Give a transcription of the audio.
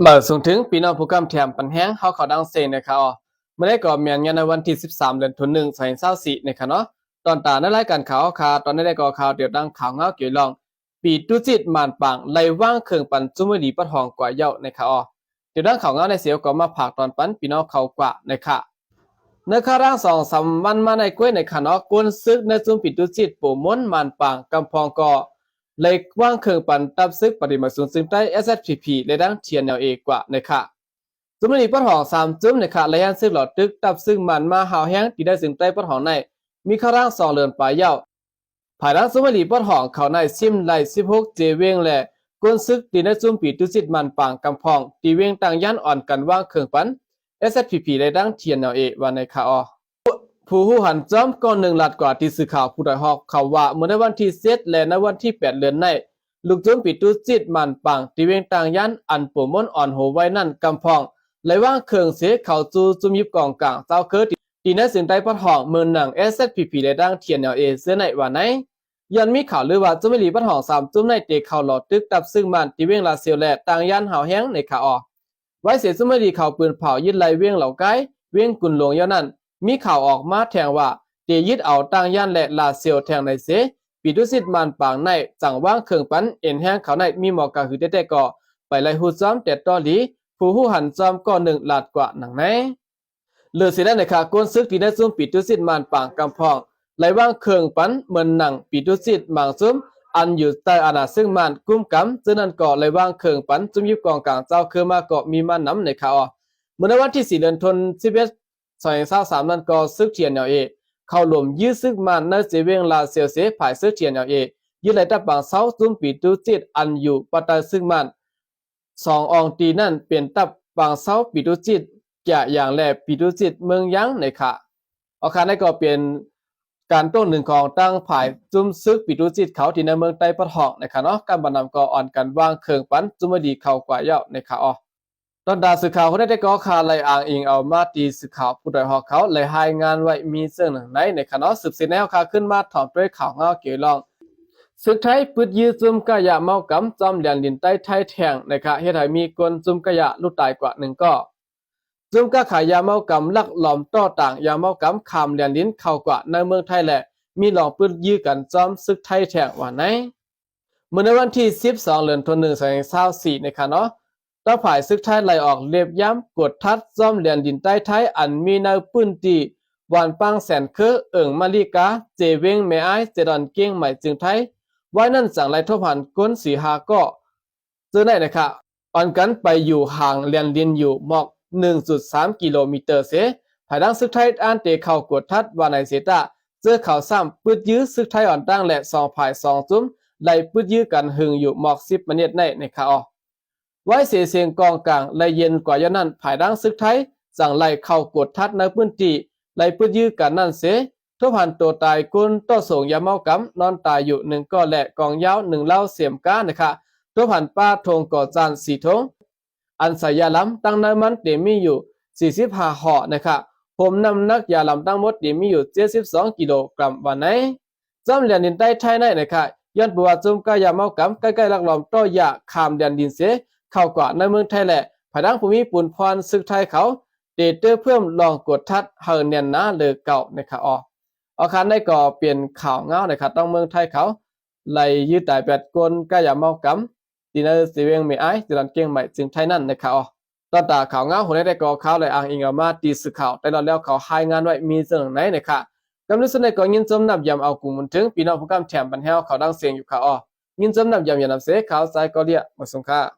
เมื่อสูงถึงปีน้องผู้กำแถมปันแห้งเฮาเขาดังเซงนะครับอ๋อเมื่อได้ก่อเมียนงานในวันที่ 13 เดือนธันวาคม2024นะครับเนาะตอนตาในรายการข่าวข่าวตอนนี้ได้ก่อข่าวเดี๋ยวดังข่าวเงาเกี่ยวลอง ปีตุจิตมานปังไล่ว่างเครื่องปันจุมดีปัดหองกว่าเย้านะครับอ๋อเดี๋ยวดังข่าวเงาในเสียวก็มาผากตอนปันปีน้องเขากว่านะครับในคาร่างสองสามวันมาในกล้วยในขนอกวนซึกในจุมปีตุจิตปู่ม้นมานปังกำพองก่อ เลยว่างเคืองปันตับซึกปฏิมาสูนซึ่งใต้ SSPP และดังเทียนแนวเอกว่านะคะจุมนี้ปะหองสามจุมนะคะและยันซึกหลอดตึกตับซึ่งมันมาหาวแห้งที่ได้ซึ่งใต้ปะหองใน มีข้าร่างสองเลือนปลายยาวภายหลังสุมรีปะหองเขาในซิมไล16เจเวงและกวนซึกตีในจุมปีตุสิตมันปางกำพองตีเวงต่างย่านอ่อนกันว่างเคืองปัน SSPP และดังเทียนแนวเอกว่าในคาออ ผู้หูหันจอมก่อนหนึ่งหลัดกว่าที่สื่อข่าวผู้ดอยฮอกเขาว่าเมื่อในวันที่เซตและในวันที่แปดเดือนในลูกจุ้มปิดตุจิตมันปังที่เวียงต่างยันอันปูม่นอ่อนโหไว้นั่นกำพองเลยว่างเครื่องเสียเขาจูจุมยิบกองกลางเจ้าเคิร์ดตีในสิ่งใดปัดหองเมืองหนัง SSPP ได้ดังเทียนแนวเอเสื้อในวันไหนยันมีข่าวลือว่าจุมหลีปัดหองสามจุ้มในเตะเข่าหลอดตึกตับซึ่งมันที่เวียงลาเซียวและต่างยันหาวแห้งในขาออไว้เสียจุมหลีเข่าปืนเผายึดไหลเวียงเหล่าไกเวียงกุนหลวงย้อนนั้น มีข่าวออกมาแทงว่าเตยึดเอาต่างย่านและลาเซียวแทงในเสปีดุสิตมันปางในจังว่างเครื่องปั้นเอ็นแห้งเขาในมีหมอกกะหือแต่ๆก็ไปไล่หูซ้อมแต่ตอหลีผู้หูหันซ้อมก็หนึ่งลาดกว่าหนังในเลือสิได้ในค่ะก้นซึกที่ได้ซุ่มปีดุสิตมันปางกำพองไล่ว่างเครื่องปั้นเหมือนหนังปีดุสิตมังซุ่มอันอยู่ใต้อาณาซึ่งมันกุ้มกำจึงนั้นก็ไล่ว่างเครื่องปันจุ่มยิบกองกลางเจ้าคือมาก็มีมันน้ำในข่าเมื่อวันที่4เดือนธันวาคม สองสาวสามนั้นก็ซึกเทียนเนาเอเข้าลมยื้อซึกมันในเจเวงลาเซียวเสภายซึกเทียนเนาเอยื้อไหลตับบางเสาจุ้มปีตูจิตอันอยู่ปัตตาซึกมันสององตีนั่นเปลี่ยนตับบางเสาปีตูจิตแก่อย่างแลปีตูจิตเมืองยังในค่ะอาคารนี้ก็เป็นการต้นหนึ่งของตั้งผายจุ้มซึกปีตูจิตเขาที่ในเมืองใต้ปะทองนะคะเนาะการบรรนำก็อ่อนกันว่างเคืองปันจุ้มดีเข้ากว่าเย้าในค่ะอ๋อ ตอนดาสื่อข่าวคนได้ก็คาเลอ่างอิงเอามาตีสื่อข่าวผู้ดอยหอกเขาเลยรายงานไว้มีเสื่องหนึ่งในในคณะสืบสินแนวคาขึ้นมาถอมด้วยข่าวเงาเกี่ยวลองศึกไทยปืดยื้อจุมกะยะเมากำจอมเหรียญลินใต้ไทยแทงนะคะเฮ็ดให้มีคนจุ่มกะยะลุตายกว่าหนึ่งก็จุมกะขายยาเมากำลักหลอมต่อต่างยาเมากำคามเหรียญลิ้นเข้ากว่าในเมืองไทยแหละ มีหลองปืดยื้อกันจอมศึกไทยแทงว่าไหนเมื่อในวันที่ 12เดือนธันวาคม2024นะคะเนาะ ต้าฝ่ายซึกไทยไหลออกเล็บย้ำกดทัดซ่อมเหรียญดินใต้ไทยอันมีนวปื้นตีวันปังแสนคือเอิงมาลิกา เจเวงเมไอเจดอนเก้งใหม่จึงไทยไว้นั่นสั่งไล่ทบหันก้นสีหาก็เจอได้นะคะอ่อนกันไปอยู่ห่างเรียญดินอยู่หมอก 1.3 กิโลเมตรเสภายดังซึกไทยอ่านเตะเข่ากดทัดวานายเสตาเจอเข่าซ้ำปืดยื้อซึกไทยอ่อนตั้งและสองภายสองจุ้มไหลปืดยื้อกันหึงอยู่หมอก10มเนตในในคาออ ไว้เสียเสียงกองกลางและเย็นกว่ายานั้นภายดังซึกไทยสั่งไล่เข้ากดทัดในพื้นที่ไล่พื้นยื้อกันนั่นเสทุพันตัวตายกุนต่อส่งยาเมากำนอนตายอยู่หนึ่งก็และกองยาวหนึ่งเล่าเสียมก้านะคะทุพันป้าทงก่อจานสีทงอันใส่ยาล้ำตั้งน้ำมันเต็มมีอยู่ 45ห่อนะคะผมนำนักยาล้ำตั้งหมดเต็มมีอยู่ 72 กิโลกรัมวันไหนจำเหรียญดินใต้ไทยในนะคะย้อนบัวจุมกายาเมากำใกล้ๆลักลอมต่อยาขามเดียนดินเส เข้ากว่าในเมืองไทยแหละภายดังภูมิปูนพรศึกไทยเขาเดเตอร์เพิ่มลองกดทัดเฮอเนียนนะเลอเก่านะครับอ๋ออาคารได้ก่อเปลี่ยนข่าวเงานะครับต้องเมืองไทยเขาไหลยืดตายแปดกลกายาเมากำดีนสิเวงไม่ไอจิรันเก่งใหม่จึงไทยนั่นนะครับอ๋อตอนตาข่าวเงาหัวได้ก่อข่าวเลยอ้างอิงเอามาตีสื่อข่าวแต่เราแล้วเขาให้งานไว้มีเรื่องไหนนะครับกำลังสนใจก่อยินจมนับยำเอากลุ่มมันถึงปีน้องผู้กำแถมบันเทาเขาดังเสียงอยู่ค่ะอ๋อยินจมนับยำยำนำเสข่าวสายก็เรียกมาสงค่า